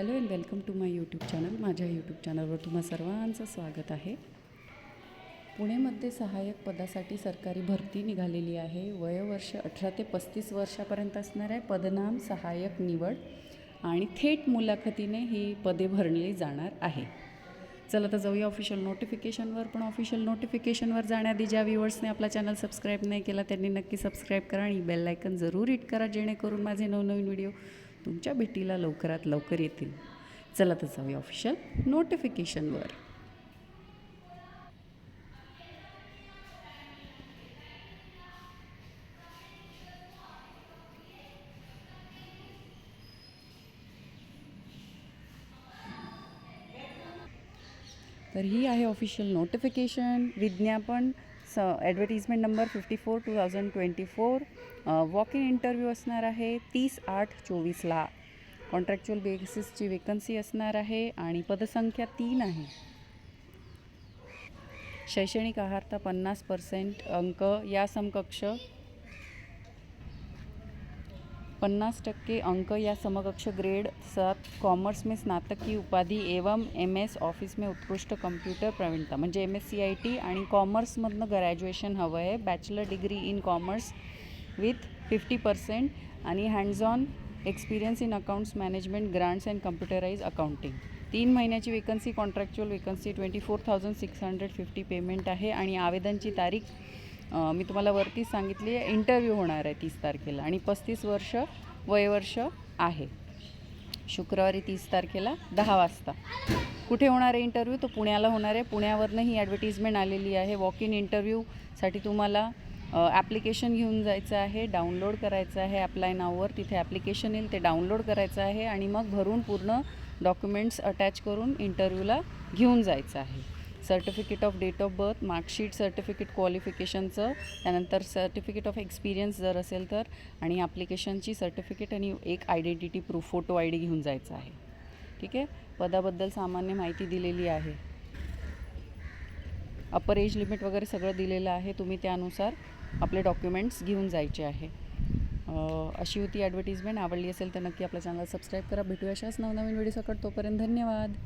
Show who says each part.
Speaker 1: Hello and welcome to my YouTube channel. माझ्या YouTube चॅनलवर तुम्हा सर्वांचं स्वागत आहे. पुणेमध्ये सहाय्यक पदासाठी सरकारी भरती निघालेली आहे. वयोवर्ष अठरा ते पस्तीस वर्षापर्यंत असणार आहे पदनाम सहाय्यक निवड आणि थेट मुलाखतीने ही पदे भरली जाणार आहे. चला तर जाऊया ऑफिशियल नोटिफिकेशनवर पण ऑफिशियल नोटिफिकेशनवर जाण्याआधी ज्या व्ह्युअर्सने आपला चॅनल सबस्क्राईब नाही केला त्यांनी नक्की सबस्क्राईब करा आणि बेल आयकन जरूर हिट करा जेणेकरून माझे नवनवीन व्हिडिओ तुमच्या भेटीला लवकरात लवकर येतील. चला तर जाऊया ऑफिशियल नोटिफिकेशनवर तर ही आहे ऑफिशियल नोटिफिकेशन विज्ञापन स advertisement number fifty four two thousand twenty four walk in interview असणार आहे तीस आठ चोवीसला कॉन्ट्रॅक्च्युअल बेसिसची वेकन्सी असणार आहे आणि पदसंख्या तीन आहे. शैक्षणिक आहारता पन्नास पर्सेंट अंक या समकक्ष. पन्नास टक्के अंक या समकक्ष ग्रेड सात कॉमर्स में स्नातक की उपाधि एवं एम एस ऑफिस में उत्कृष्ट कम्प्युटर प्रवीणता. म्हणजे M S C I T आणि कॉमर्समधनं ग्रॅज्युएशन हवं आहे. Bachelor degree in commerce with fifty percent आणि hands on experience in accounts management grants and computerise accounting तीन महिन्याची vacancy contractual vacancy twenty four thousand six hundred fifty payment आहे आणि आवेदनची तारीख मी तुम्हाला वरती सांगितली आहे इंटरव्ह्यू होणार आहे तीस तारखेला आणि पस्तीस वर्ष वयवर्ष आहे. शुक्रवारी तीस तारखेला दहा वाजता. कुठे होणार आहे इंटरव्ह्यू तो पुण्याला होणार आहे. पुण्यावरनं ही ॲडव्हर्टिजमेंट आलेली आहे. वॉक इन इंटरव्ह्यूसाठी तुम्हाला ॲप्लिकेशन घेऊन जायचं आहे. डाउनलोड करायचं आहे अप्लाय नाववर तिथे ॲप्लिकेशन येईल ते डाउनलोड करायचं आहे आणि मग भरून पूर्ण डॉक्युमेंट्स अटॅच करून इंटरव्ह्यूला घेऊन जायचं आहे. Certificate of date of birth marksheet certificate क्वालिफिकेशनचं त्यानंतर सर्टिफिकेट ऑफ एक्सपिरियन्स जर असेल तर आणि ॲप्लिकेशनची सर्टिफिकेट आणि एक identity proof photo I D घेऊन जायचं आहे. ठीक आहे? पदाबद्दल सामान्य माहिती दिलेली आहे. अपर एज लिमिट वगैरे सगळं दिलेलं आहे. तुम्ही त्यानुसार आपले डॉक्युमेंट्स घेऊन जायचे आहे. अशी होती ॲडव्हर्टिजमेंट आवडली असेल तर नक्की आपल्या चॅनल सबस्क्राईब करा. भेटूया अशाच नवनवीन व्हिडिओ सकट तोपर्यंत धन्यवाद.